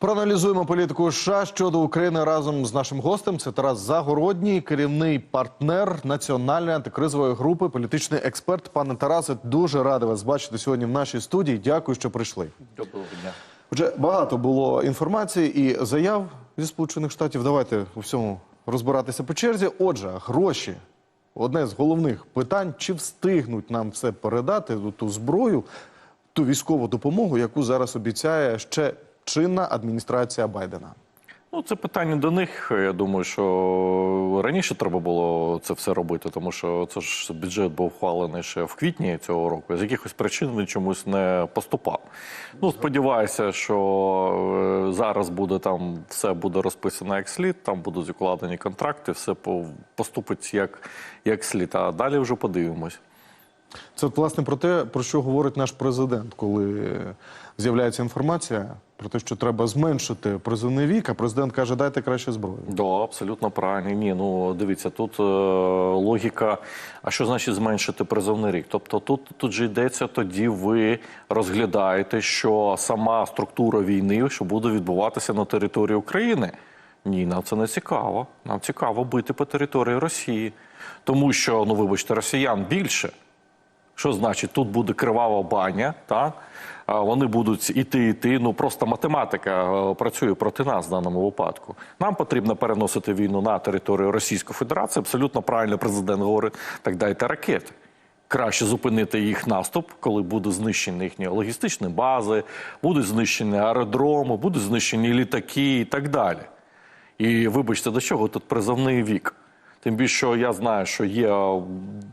Проаналізуємо політику США щодо України разом з нашим гостем. Це Тарас Загородній, керівний партнер національної антикризової групи, політичний експерт. Пане Тарасе, дуже радий вас бачити сьогодні в нашій студії. Дякую, що прийшли. Доброго дня. Отже, багато було інформації і заяв зі Сполучених Штатів. Давайте у всьому розбиратися по черзі. Отже, гроші. Одне з головних питань: чи встигнуть нам все передати ту зброю, ту військову допомогу, яку зараз обіцяє ще чинна адміністрація Байдена. Ну, це питання до них. Я думаю, що раніше треба було це все робити, тому що це ж бюджет був ухвалений ще в квітні цього року. З якихось причин він чомусь не поступав. Ну, сподіваюся, що е, зараз буде там все буде розписано як слід, там будуть укладені контракти, все по- поступить як, як слід. А далі вже подивимось. Це власне про те, про що говорить наш президент, коли з'являється інформація про те, що треба зменшити призовний вік, а президент каже, дайте краще зброю. Да, абсолютно правильно. Ні, ну дивіться, тут е, логіка. А що значить зменшити призовний рік? Тобто, тут, тут же йдеться, тоді ви розглядаєте, що сама структура війни, що буде відбуватися на території України. Ні, нам це не цікаво. Нам цікаво бити по території Росії, тому що, ну вибачте, росіян більше. Що значить, тут буде кривава баня, так? Вони будуть іти, іти. Ну просто математика е, працює проти нас в даному випадку. Нам потрібно переносити війну на територію Російської Федерації. Абсолютно правильно президент говорить, так дайте ракети. Краще зупинити їх наступ, коли будуть знищені їхні логістичні бази, будуть знищені аеродроми, будуть знищені літаки і так далі. І вибачте, до чого тут призовний вік? Тим більше що я знаю, що є,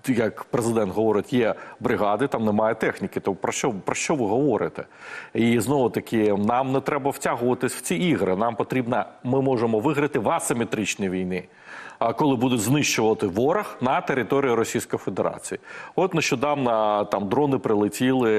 як президент говорить, є бригади, там немає техніки. То про що про що ви говорите? І знову таки, нам не треба втягуватись в ці ігри. Нам потрібно, ми можемо виграти в асиметричній війні. Коли будуть знищувати ворог на території Російської Федерації, от нещодавно там дрони прилетіли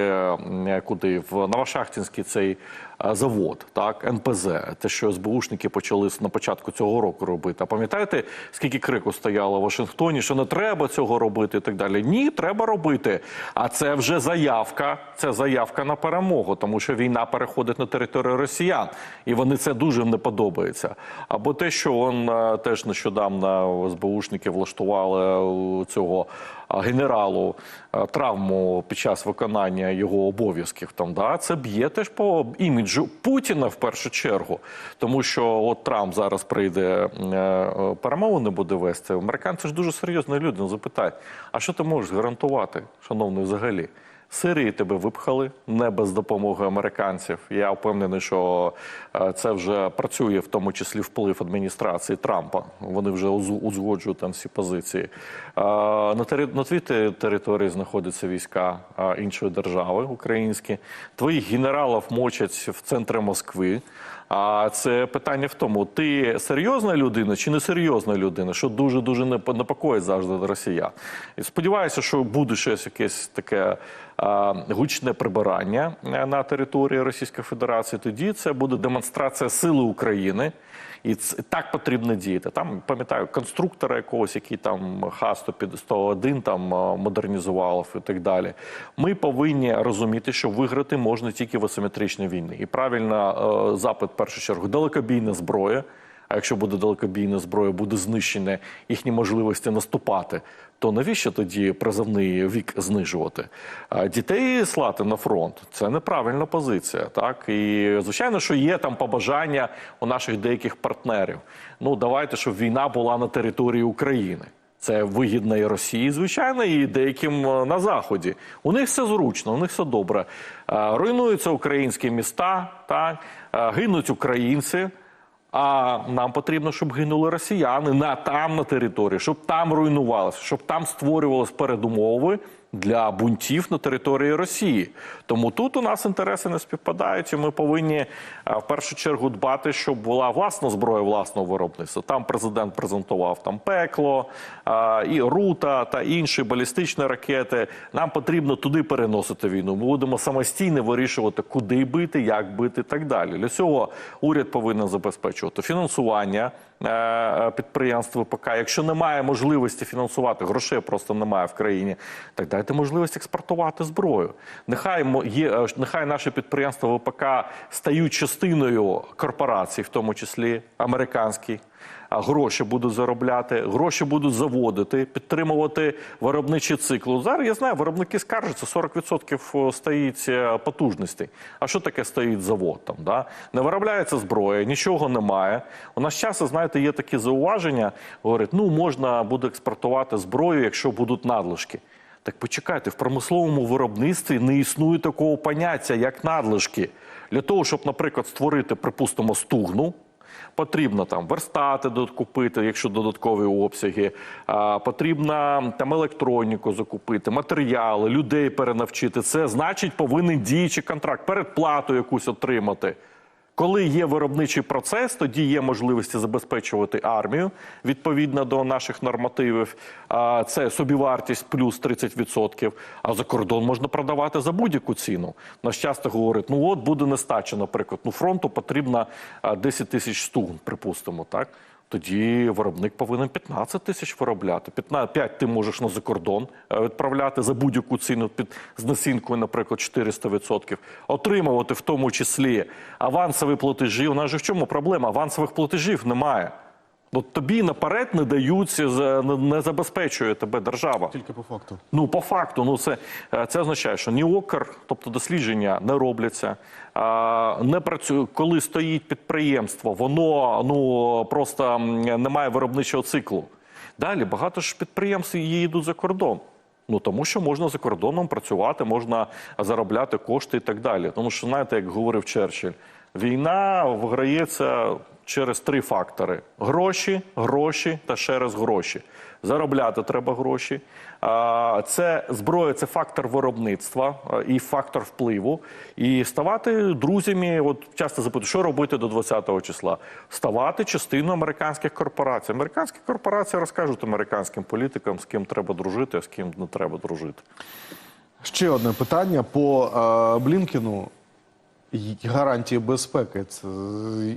е, куди в Новошахтинський цей е, завод, так НПЗ, те, що СБУшники почали на початку цього року робити. А пам'ятаєте, скільки крику стояло в Вашингтоні, що не треба цього робити, і так далі? Ні, треба робити. А це вже заявка. Це заявка на перемогу, тому що війна переходить на територію росіян, і вони це дуже не подобається. Або те, що он е, теж нещодавно СБУшники влаштували цього генералу е, травму під час виконання його обов'язків. Там да це б'є теж по іміджу Путіна в першу чергу, тому що от Трамп зараз прийде е, перемовини буде вести. Американці ж дуже серйозні люди. Ну, запитають, а що ти можеш гарантувати, шановний, взагалі? Сирії тебе випхали не без допомоги американців. Я впевнений, що е, це вже працює, в тому числі вплив адміністрації Трампа. Вони вже узгоджують там всі позиції. Е, На тери- на твій території знаходяться війська е, іншої держави українські. Твоїх генералів мочать в центрі Москви. А це питання в тому: ти серйозна людина чи не серйозна людина, що дуже дуже непокоїть завжди росіян. І сподіваюся, що буде щось якесь таке а, гучне прибирання е, на території Російської Федерації. Тоді це буде демонстрація сили України. І це так потрібно діяти. Там пам'ятаю конструктора якогось, який там Х-101 там модернізував і так далі. Ми повинні розуміти, що виграти можна тільки в асиметричній війні. І правильно е, запит в першу чергу далекобійна зброя. А якщо буде далекобійна зброя, буде знищена їхні можливості наступати. То навіщо тоді призовний вік знижувати? Дітей слати на фронт це неправильна позиція. Так і звичайно, що є там побажання у наших деяких партнерів. Ну давайте, щоб війна була на території України. Це вигідно і Росії, звичайно, і деяким е, на заході. У них все зручно, у них все добре. Е, Руйнуються українські міста, так е, гинуть українці. А нам потрібно, щоб гинули росіяни на там на території, щоб там руйнувалося, щоб там створювалися передумови для бунтів на території Росії. Тому тут у нас інтереси не співпадають, і ми повинні в першу чергу дбати, щоб була власна зброя власного виробництва. Там президент презентував там пекло, і рута та інші балістичні ракети. Нам потрібно туди переносити війну. Ми будемо самостійно вирішувати, куди бити, як бити і так далі. Для цього уряд повинен забезпечувати фінансування е, підприємств ВПК. Якщо немає можливості фінансувати, грошей просто немає в країні. Так дайте можливість експортувати зброю. Нехай є, е, нехай наші підприємства ВПК стають частиною корпорацій, в тому числі американських. Гроші будуть заробляти, гроші будуть заводити, підтримувати виробничий цикл. Зараз я знаю, виробники скаржаться, 40% стоїть е, потужностей. А що таке стоїть завод? Там да не виробляється зброя, нічого немає. У нас часто, знаєте, є такі зауваження. Говорять, ну можна буде експортувати зброю, якщо будуть надлишки. Так почекайте, в промисловому виробництві не існує такого поняття, як надлишки. Для того, щоб, наприклад, створити, припустимо, стугну, потрібно там верстати докупити, якщо додаткові обсяги, потрібно там електроніку закупити, матеріали, людей перенавчити. Це значить повинен діючий контракт, передплату якусь отримати. Коли є виробничий процес, тоді є можливості забезпечувати армію відповідно до наших нормативів. Це собівартість плюс 30%. А за кордон можна продавати за будь-яку ціну. Нас часто говорять, ну от буде нестача, наприклад. Ну фронту потрібно а, 10 тисяч стугн, припустимо, так. Тоді виробник повинен 15 тисяч виробляти. 15, 5 ти можеш на закордон е, відправляти за будь-яку ціну під з насінкою, наприклад, 400%. Отримувати в тому числі авансові платежі. У нас же в чому проблема? Авансових платежів немає. От тобі наперед не даються, за- не- забезпечує тебе держава. Тільки по факту. Ну, по факту, ну це, е, це означає, що ні окр, тобто дослідження не робляться. Не працює, коли стоїть підприємство, воно ну просто не має виробничого циклу. Далі багато ж підприємств їдуть за кордон. Ну тому що можна за кордоном працювати, можна заробляти кошти і так далі. Тому що, знаєте, як говорив Черчилль, війна виграється через три фактори: гроші, гроші та ще раз гроші. Заробляти треба гроші. Це зброя, це фактор виробництва і фактор впливу. І ставати друзями. От часто запитують, що робити до 20-го числа. Ставати частиною американських корпорацій. Американські корпорації розкажуть американським політикам, з ким треба дружити, а з ким не треба дружити. Ще одне питання по е, Блінкіну. Гарантії безпеки. Це,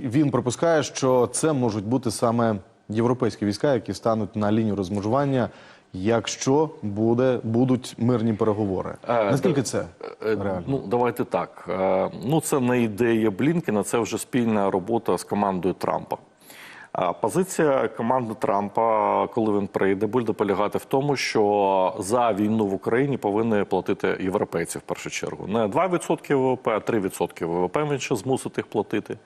він припускає, що це можуть бути саме європейські війська, які стануть на лінію розмежування, якщо буде, будуть мирні переговори. Е, Наскільки це Е, реально? Ну, давайте так. Е, Ну, це не ідея Блінкіна, це вже спільна робота з командою Трампа. Позиція команди Трампа, коли він прийде, буде полягати в тому, що за війну в Україні повинні платити європейці в першу чергу. Не 2% ВВП, а 3% ВВП він ще змусить їх платити.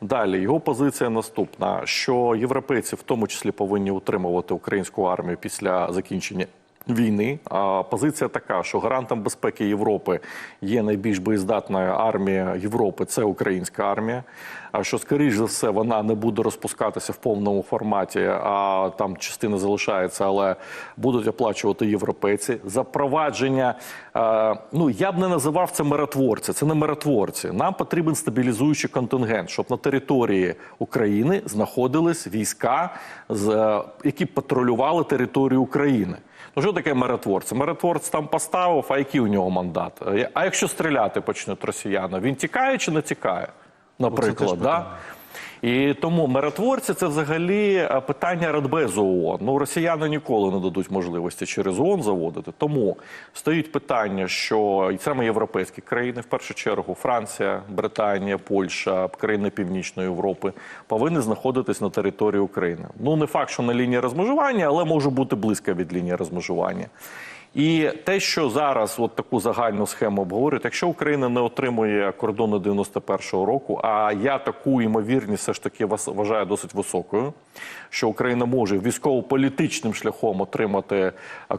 Далі його позиція наступна: що європейці в тому числі повинні утримувати українську армію після закінчення війни. А позиція така, що гарантом безпеки Європи є найбільш боєздатна армія Європи це українська армія. А що, скоріш за все, вона не буде розпускатися в повному форматі, а там частина залишається, але будуть оплачувати європейці. Запровадження, е, ну я б не називав це миротворці. Це не миротворці. Нам потрібен стабілізуючий контингент, щоб на території України знаходились війська, з, е, які патрулювали територію України. Ну, що таке миротворці? Миротворець там поставив, а який у нього мандат? Е, А якщо стріляти почнуть росіяни, він тікає чи не тікає? Наприклад, да? І тому миротворці це взагалі е, питання Радбезу ООН. Ну, росіяни ніколи не дадуть можливості через ООН заводити. Тому стоїть питання, що і саме європейські країни, в першу чергу, Франція, Британія, Польща, країни Північної Європи, повинні знаходитись на території України. Ну не факт, що на лінії розмежування, але може бути близько від лінії розмежування. І те, що зараз от таку загальну схему обговорюють, якщо Україна не отримує кордони 91-го року, а я таку ймовірність все ж таки вважаю досить високою, що Україна може військово-політичним шляхом отримати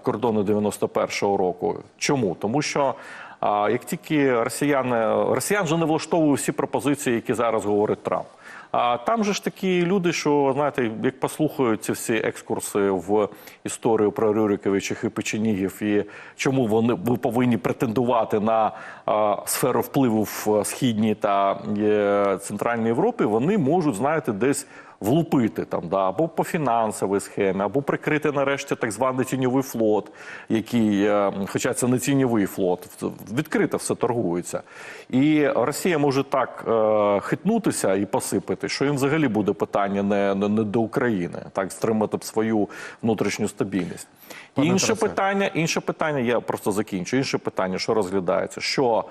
кордони 91-го року. Чому? Тому що як тільки росіяни росіян же не влаштовують всі пропозиції, які зараз говорить Трамп. А там же ж такі люди, що знаєте, як послухають ці всі екскурси в історію про Рюриковичів і Печенігів, і чому вони ви повинні претендувати на а, сферу впливу в східній та е, центральній Європі, вони можуть, знаєте, десь влупити там, да, або по фінансовій схемі, або прикрити нарешті так званий тіньовий флот, який, е, хоча це не тіньовий флот, відкрито все торгується. І Росія може так е, хитнутися і посипати. що їм взагалі буде питання не, не, не до України, так стримати б свою внутрішню стабільність. Пане інше Тарасе. питання, інше питання, я просто закінчу. Інше питання, що розглядається, що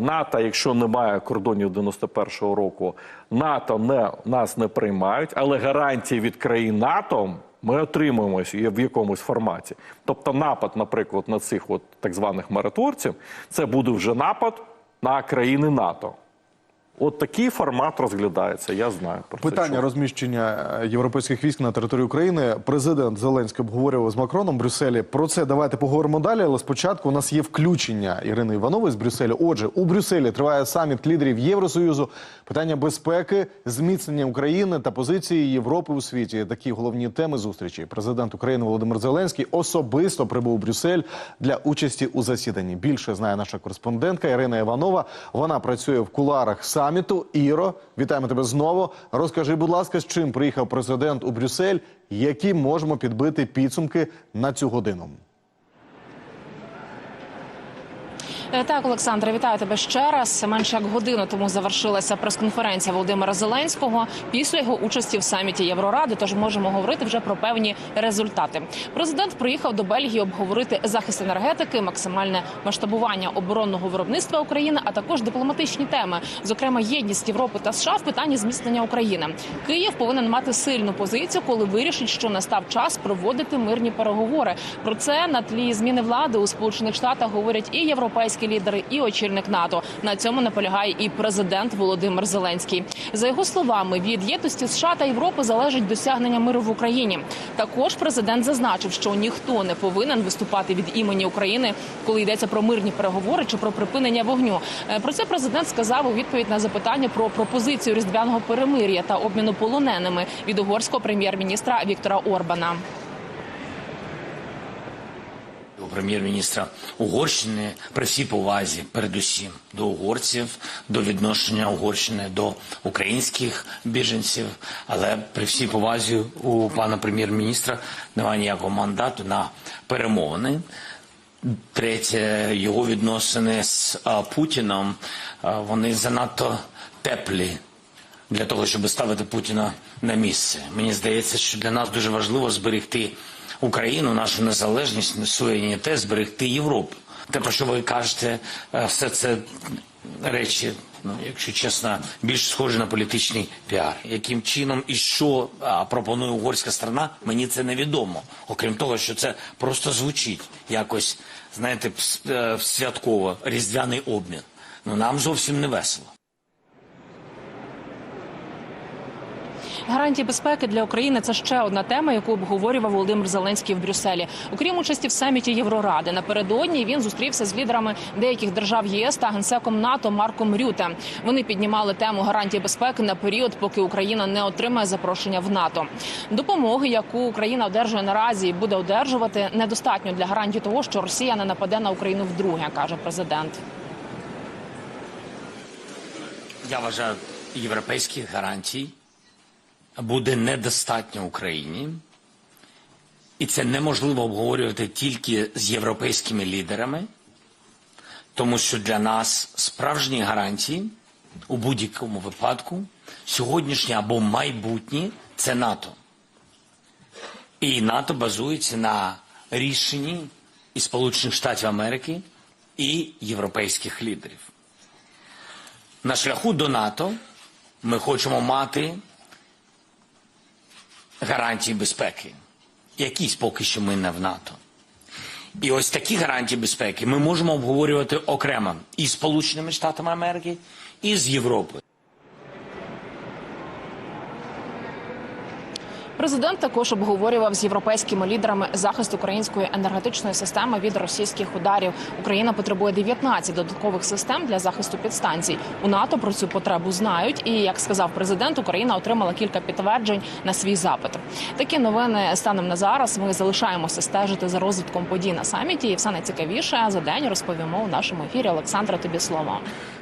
НАТО, якщо немає кордонів 91-го року, НАТО не нас не приймають, але гарантії від країн НАТО. Ми отримуємо в якомусь форматі. Тобто напад, наприклад, на цих от так званих миротворців, це буде вже напад на країни НАТО. От такий формат розглядається. Я знаю про. Питання чув. розміщення е, європейських військ на території України. Президент Зеленський обговорював з Макроном в Брюсселі. Про це давайте поговоримо далі. Але спочатку у нас є включення Ірини Іванової з Брюсселя. Отже, у Брюсселі триває саміт лідерів Євросоюзу. Питання безпеки, зміцнення України та позиції Європи у світі. Такі головні теми зустрічі. Президент України Володимир Зеленський особисто прибув у Брюссель для участі у засіданні. Більше знає наша кореспондентка Ірина Іванова. Вона працює в куларах саміту. Іро, вітаємо тебе знову. Розкажи, будь ласка, з чим приїхав президент у Брюссель, які можемо підбити підсумки на цю годину. Е, Так, Олександре, вітаю тебе ще раз. Менше як годину тому завершилася прес-конференція Володимира Зеленського після його участі в саміті Євроради. Тож можемо говорити вже про певні результати. Президент приїхав до Бельгії обговорити захист енергетики, максимальне масштабування оборонного виробництва України, а також дипломатичні теми, зокрема єдність Європи та США в питанні зміцнення України. Київ повинен мати сильну позицію, коли вирішить, що настав час проводити мирні переговори. Про це на тлі зміни влади у Сполучених Штатах говорять і європейські лідери, і очільник НАТО. На цьому наполягає і президент Володимир Зеленський. За його словами, від єдності США та Європи залежить досягнення миру в Україні. Також президент зазначив, що ніхто не повинен виступати від імені України, коли йдеться про мирні переговори чи про припинення вогню. Е, Про це президент сказав у відповідь на запитання про пропозицію різдвяного перемир'я та обміну полоненими від угорського прем'єр-міністра Віктора Орбана. Прем'єр-міністра Угорщини при всій повазі, передусім до угорців, до відношення Угорщини до українських біженців, але при всій повазі у пана прем'єр-міністра немає ніякого мандату на перемовини. Третє, його відносини з а, Путіном, а, вони занадто теплі для того, щоб ставити Путіна на місце. Мені здається, що для нас дуже важливо зберегти Україну, нашу незалежність, суверенітет, зберегти Європу. Те, про що ви кажете, е, все це речі, ну якщо чесно, більш схожі на політичний піар. Яким чином і що пропонує угорська сторона, мені це невідомо. Окрім того, що це просто звучить якось, знаєте, е, святково, різдвяний обмін. Ну нам зовсім не весело. Гарантії безпеки для України це ще одна тема, яку обговорював Володимир Зеленський в Брюсселі. Окрім участі в саміті Євроради, напередодні він зустрівся з лідерами деяких держав ЄС та генсеком НАТО Марком Рюте. Вони піднімали тему гарантії безпеки на період, поки Україна не отримає запрошення в НАТО. Допомоги, яку Україна одержує наразі і буде одержувати, недостатньо для гарантії того, що Росія не нападе на Україну вдруге, каже президент. Я вважаю, європейських гарантій буде недостатньо Україні, і це неможливо обговорювати тільки з європейськими лідерами, тому що для нас справжні гарантії у будь-якому випадку сьогоднішні або майбутні це НАТО. І НАТО базується на рішенні і Сполучених Штатів Америки і європейських лідерів. На шляху до НАТО ми хочемо мати гарантії безпеки. Якісь поки що ми не в НАТО. І ось такі гарантії безпеки ми можемо обговорювати окремо і з Сполученими Штатами Америки, і з Європою. Президент також обговорював з європейськими лідерами захист української енергетичної системи від російських ударів. Україна потребує 19 додаткових систем для захисту підстанцій. У НАТО про цю потребу знають. І як сказав президент, Україна отримала кілька підтверджень на свій запит. Такі новини станом на зараз. Ми залишаємося стежити за розвитком подій на саміті. І все найцікавіше за день розповімо у нашому ефірі. Олександра, тобі слово.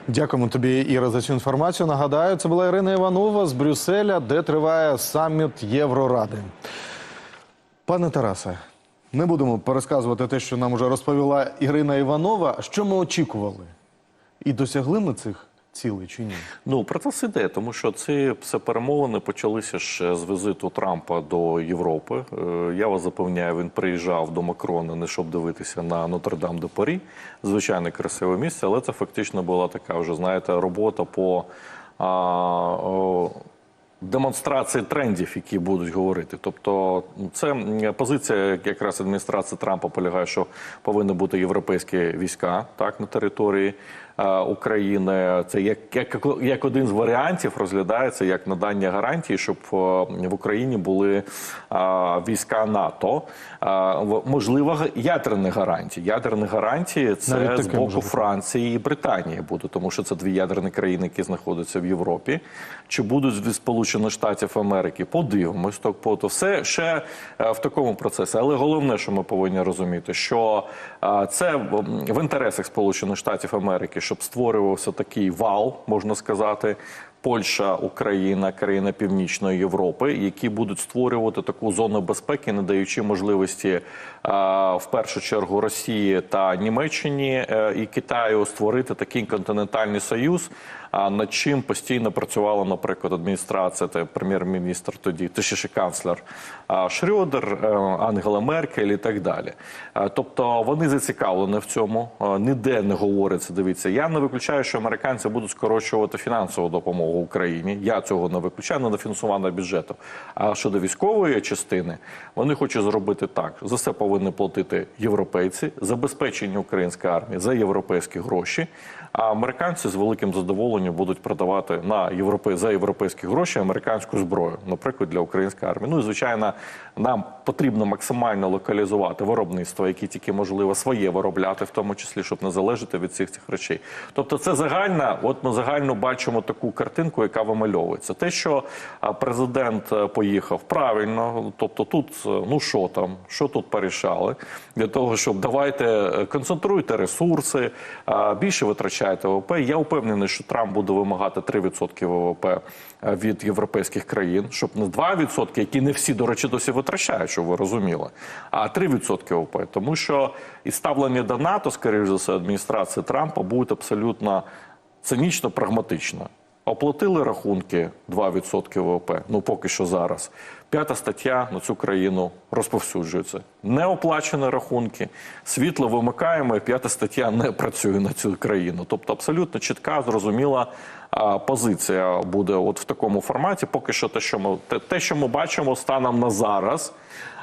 Дякуємо тобі, Іра, за цю інформацію. Нагадаю, це була Ірина Іванова з Брюсселя, де триває саміт Євроради. Пане Тарасе, не будемо пересказувати те, що нам вже розповіла Ірина Іванова. Що ми очікували? І досягли ми цих цілий чи ні? Ну, процес іде, тому що ці все перемовини почалися ще з візиту Трампа до Європи. Е, Я вас запевняю, він приїжджав до Макрона не щоб дивитися на Нотр-Дам де Парі. Звичайно, красиве місце, але це фактично була така вже, знаєте, робота по а, демонстрації трендів, які будуть говорити. Тобто, це позиція якраз адміністрації Трампа полягає, що повинні бути європейські війська так на території України. Це як, як, як один з варіантів розглядається як надання гарантії, щоб е, в Україні були е, війська НАТО. Е, можливо, ядерні гарантії. Ядерні гарантії це Навіть з боку. Франції і Британії буде, тому що це дві ядерні країни, які знаходяться в Європі. Чи будуть від Сполучених Штатів Америки? Подивимось. То, по- то все ще е, в такому процесі. Але головне, що ми повинні розуміти, що е, це в інтересах Сполучених Штатів Америки, щоб створювався такий вал, можна сказати. Польща, Україна, країни Північної Європи, які будуть створювати таку зону безпеки, не даючи можливості в першу чергу Росії та Німеччині е, і Китаю створити такий континентальний союз. А над чим постійно працювала, наприклад, адміністрація та прем'єр-міністр тоді, точніше канцлер а, Шрёдер, е, Ангела Меркель і так далі. Тобто вони зацікавлені в цьому. Ніде не говориться. Дивіться, я не виключаю, що американці будуть скорочувати фінансову допомогу Україні. Я цього не виключаю на дофінансування бюджету. А щодо військової частини, вони хочуть зробити так: за все повинні платити європейці, забезпечення української армії за європейські гроші. А американці з великим задоволенням будуть продавати на європе за європейські гроші американську зброю, наприклад, для української армії. Ну і звичайно, нам потрібно максимально локалізувати виробництво, які тільки можливо своє виробляти, в тому числі, щоб не залежати від всіх цих речей. Тобто, це загальна. От ми загально бачимо таку картинку, яка вимальовується. Те, що президент е, поїхав правильно, тобто тут е, ну що там, що тут порішали, для того, щоб давайте е, концентруйте ресурси, більше витрачайте ВВП. Я впевнений, що Трамп буде вимагати 3% ВВП е, від європейських країн, щоб не 2%, які не всі, до речі, досі витрачають, щоб ви розуміли, а 3% ВВП. Тому що і ставлення до НАТО, скоріш за все, адміністрації Трампа будуть абсолютно цинічно прагматично. Оплатили рахунки 2% ВВП, ну поки що зараз. П'ята стаття на цю країну розповсюджується. Не оплачені рахунки, світло вимикаємо, і п'ята стаття не працює на цю країну. Тобто абсолютно чітка, зрозуміла а, позиція буде от в такому форматі. Поки що те, що ми те, те, що ми бачимо станом на зараз.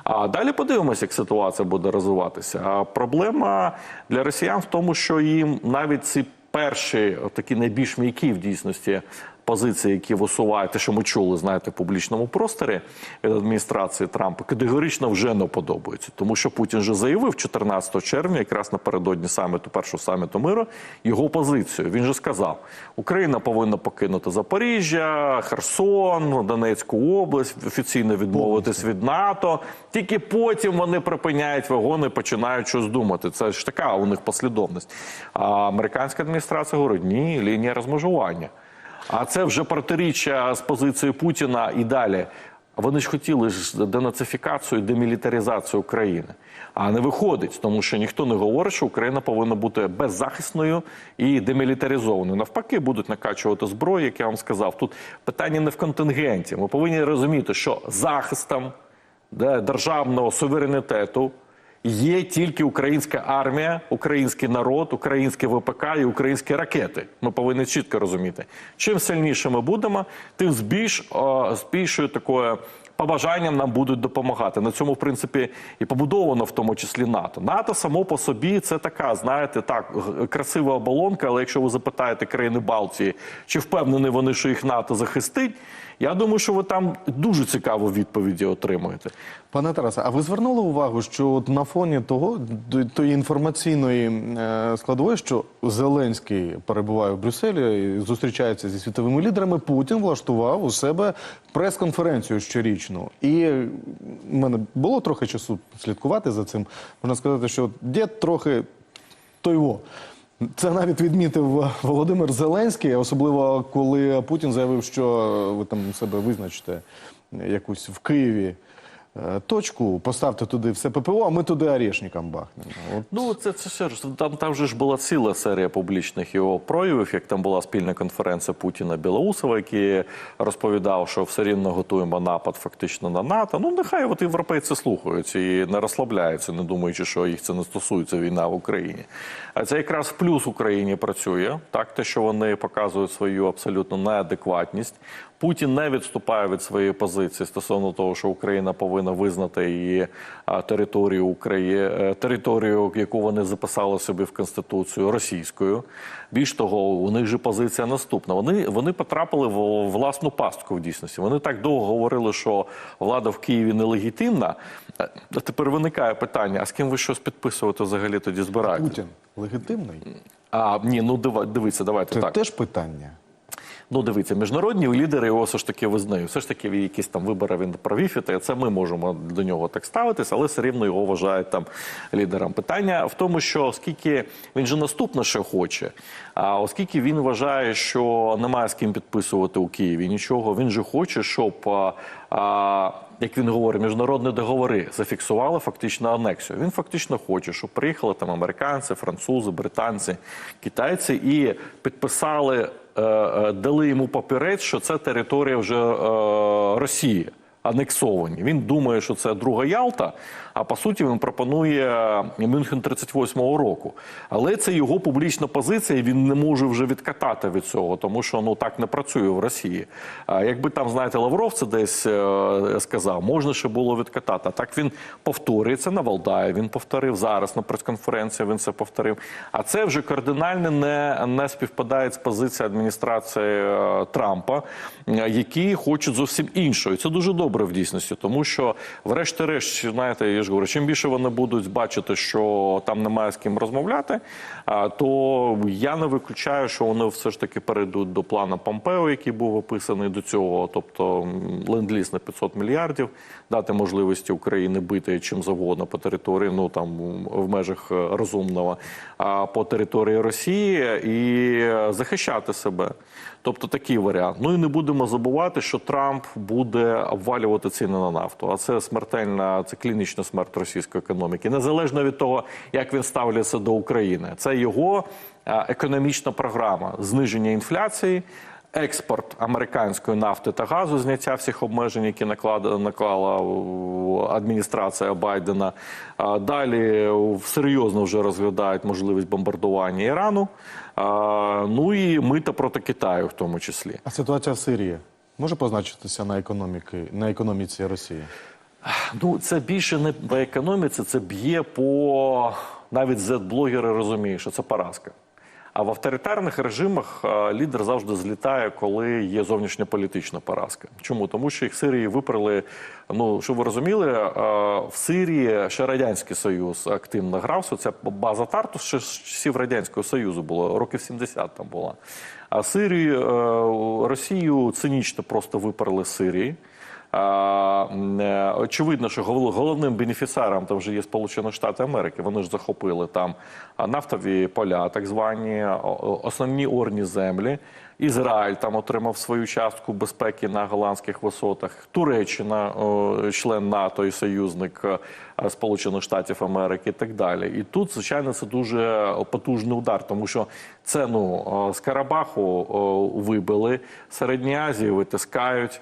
А далі подивимося, як ситуація буде розвиватися. А проблема для росіян в тому, що їм навіть ці перші такі найбільш м'які в дійсності позиції, які висувають, те, що ми чули, знаєте, в публічному просторі від адміністрації Трампа, категорично вже не подобаються. Тому що Путін вже заявив 14 червня, якраз напередодні саміту, першого саміту миру, його позицію. Він же сказав: Україна повинна покинути Запоріжжя, Херсон, Донецьку область, офіційно відмовитись від НАТО. Тільки потім вони припиняють вагони, починають щось думати. Це ж така у них послідовність. А американська адміністрація говорить: ні, лінія розмежування. А це вже протиріччя з позицією Путіна і далі. Вони ж хотіли ж денацифікацію, демілітаризацію України. А не виходить, тому що ніхто не говорить, що Україна повинна бути беззахисною і демілітаризованою. Навпаки, будуть накачувати зброю, як я вам сказав. Тут питання не в контингенті. Ми повинні розуміти, що захистом державного суверенітету є тільки українська армія, український народ, українське ВПК і українські ракети. Ми повинні чітко розуміти. Чим сильніше ми будемо, тим з більш о, побажанням нам будуть допомагати. На цьому, в принципі, і побудовано в тому числі НАТО. НАТО само по собі це така, знаєте, так красива оболонка. Але якщо ви запитаєте країни Балтії, чи впевнені вони, що їх НАТО захистить, я думаю, що ви там дуже цікаву відповіді отримуєте. Пане Тарасе, а ви звернули увагу, що от на фоні того тої інформаційної е, складової, що Зеленський перебуває в Брюсселі зустрічається зі світовими лідерами, Путін влаштував у себе прес-конференцію щорічну. І в мене було трохи часу слідкувати за цим. Можна сказати, що дід трохи тойво. Це навіть відмітив Володимир Зеленський, особливо коли Путін заявив, що ви там себе визначите якусь в Києві точку, поставте туди все ППО, а ми туди орешникам бахнемо. От Ну, це, це все ж там, там же ж була ціла серія публічних його проявів, як там була спільна конференція Путіна Білоусова, який розповідав, що все рівно готуємо напад фактично на НАТО. Ну, нехай от європейці слухаються і не розслабляються, не думаючи, що їх це не стосується війна в Україні. А це якраз плюс Україні працює. Так, те, що вони показують свою абсолютно неадекватність. Путін не відступає від своєї позиції стосовно того, що Україна повинна визнати її територію України, територію, яку вони записали собі в конституцію російською. Більш того, у них же позиція наступна. Вони вони потрапили в власну пастку в дійсності. Вони так довго говорили, що влада в Києві нелегітимна. А тепер виникає питання: а з ким ви щось підписувати взагалі тоді збираєте? Путін легітимний? А ні, ну дивіться, давайте Це так. теж питання. Ну, дивіться, міжнародні лідери його все ж таки визнають. Все ж таки, якісь там вибори він провів, і це ми можемо до нього так ставитися, але все рівно його вважають там лідером. Питання в тому, що оскільки він же наступне ще хоче, а оскільки він вважає, що немає з ким підписувати у Києві нічого, він же хоче, щоб. а, як він говорить, міжнародні договори зафіксували фактично анексію. Він фактично хоче, щоб приїхали там американці, французи, британці, китайці і підписали, дали йому папірець, що це територія вже е, Росії. Анексовані. Він думає, що це друга Ялта, а по суті він пропонує Мюнхен 38-го року. Але це його публічна позиція, і він не може вже відкатати від цього, тому що ну так не працює в Росії. А якби там, знаєте, Лавров це десь е, сказав, можна ще було відкатати. А так він повторюється на Валдаї, він повторив зараз на прес-конференції, він це повторив. А це вже кардинально не, не співпадає з позицією адміністрації е, Трампа, е, які хочуть зовсім іншого. І це дуже добре в дійсності, тому що, врешті-решт, знаєте, ж говорю, чим більше вони будуть бачити, що там немає з ким розмовляти, то я не виключаю, що вони все ж таки перейдуть до плану Помпео, який був описаний до цього, тобто ленд-ліз на 500 мільярдів, дати можливості Україні бити чим завгодно по території, ну там в межах е, розумного, а по території Росії і захищати себе. Тобто такий варіант. Ну і не будемо забувати, що Трамп буде обвалювати ціни на нафту. А це смертельна, це клінічна смерть російської економіки, незалежно від того, як він ставляться до України. Це його е, економічна програма зниження інфляції. Експорт американської нафти та газу, зняття всіх обмежень, які наклада, наклала адміністрація Байдена. Далі серйозно вже розглядають можливість бомбардування Ірану. Ну і мита проти Китаю, в тому числі. А ситуація в Сирії може позначитися на економіки, на економіці Росії? Ну, це більше не по економіці, це б'є по навіть Z-блогери розуміють, що це поразка. А в авторитарних режимах е, лідер завжди злітає, коли є зовнішньополітична поразка. Чому? Тому що їх Сирії виперли. Ну щоб ви розуміли, е, в Сирії ще радянський союз активно грав. Ця база Тартус ще з часів радянського союзу було років 70 там була. А Сирію е, Росію цинічно просто виперли з Сирії. Е, Очевидно, що головним бенефіціаром там вже є Сполучені Штати Америки. Вони ж захопили там нафтові поля, так звані, основні орні землі. Ізраїль там отримав свою частку безпеки на голландських висотах. Туреччина, член НАТО і союзник е, Сполучених Штатів Америки, і так далі. І тут, звичайно, це дуже потужний удар, тому що це ну з Карабаху вибили, Середній Азії витискають,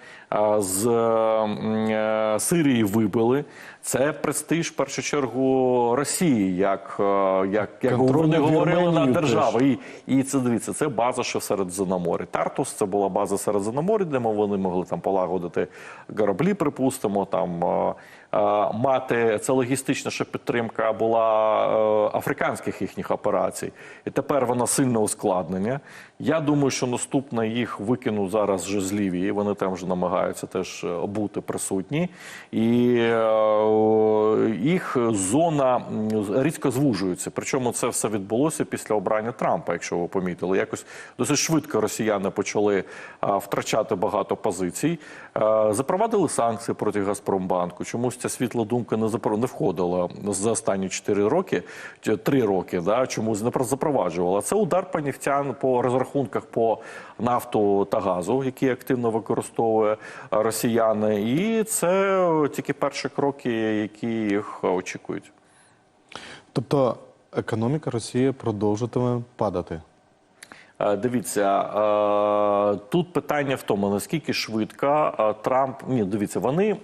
з е, Сирії вибили. Це престиж в першу чергу Росії, як, е, як, як вони говорили на державу. І, і це дивіться, це база, що в Середземноморі. Тартус це була база Середземноморі, де вони могли там полагодити кораблі, припустимо, там е, е, мати це логістична ще підтримка була африканських їхніх операцій. І тепер вона сильно ускладнення. Я думаю, що наступне їх викинуть зараз вже з Лівії. Вони там вже намагаються теж бути присутні. І їх зона різко звужується. Причому це все відбулося після обрання Трампа, якщо ви помітили. Якось досить швидко росіяни почали втрачати багато позицій. Е, Запровадили санкції проти Газпромбанку. Чомусь ця світла думка не не входила за останні 4 роки, 3 роки. Да, чомусь не запроваджувала. Це удар по по розрахунках по нафту та газу, які активно використовує е, росіяни, і це тільки перші кроки, які їх очікують. Тобто економіка Росії продовжуватиме падати. Е, Дивіться, е, тут питання в тому, наскільки швидко е, Трамп. Ні, дивіться, вони.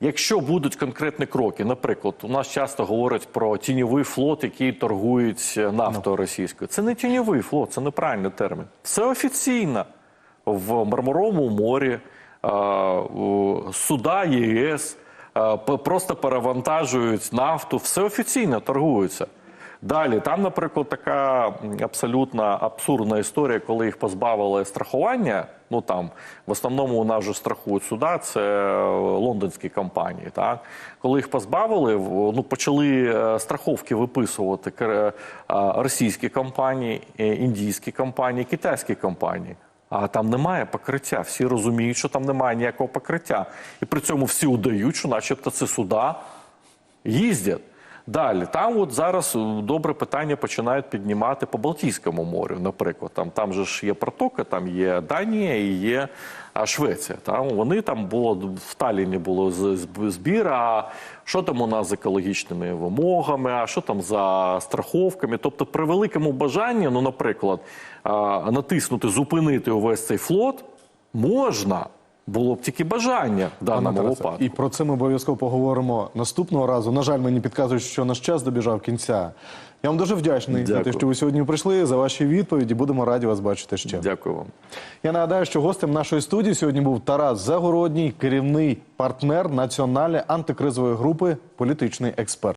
Якщо будуть конкретні кроки, наприклад, у нас часто говорять про тіньовий флот, який торгують нафтою російською. Це не тіньовий флот, це неправильний термін. Все офіційно в Мармуровому морі, е, суда ЄС е, просто перевантажують нафту, все офіційно торгуються. Далі, там, наприклад, така абсолютно абсурдна історія, коли їх позбавили страхування. Ну там в основному у нас же страхують суда, це е, лондонські компанії. Так коли їх позбавили, ну почали е, страховки виписувати е, російські компанії, е, індійські компанії, китайські компанії. А там немає покриття. Всі розуміють, що там немає ніякого покриття. І при цьому всі удають, що начебто це суда їздять. Далі, там от зараз е, добре питання починають піднімати по Балтійському морю, наприклад. Там, там же ж є протока, там є Данія і є Швеція. Там вони там було в Талліні було збір. А що там у нас з екологічними вимогами, а що там за страховками? Тобто, при великому бажанні, ну, наприклад, натиснути, зупинити увесь цей флот можна. Було б тільки бажання в даному Тарасе, випадку. І про це ми обов'язково поговоримо наступного разу. На жаль, мені підказують, що наш час добіжав кінця. Я вам дуже вдячний за те, що ви сьогодні прийшли, за ваші відповіді. Будемо раді вас бачити ще. Дякую вам. Я нагадаю, що гостем нашої студії сьогодні був Тарас Загородній, керівний партнер національної антикризової групи, політичний експерт.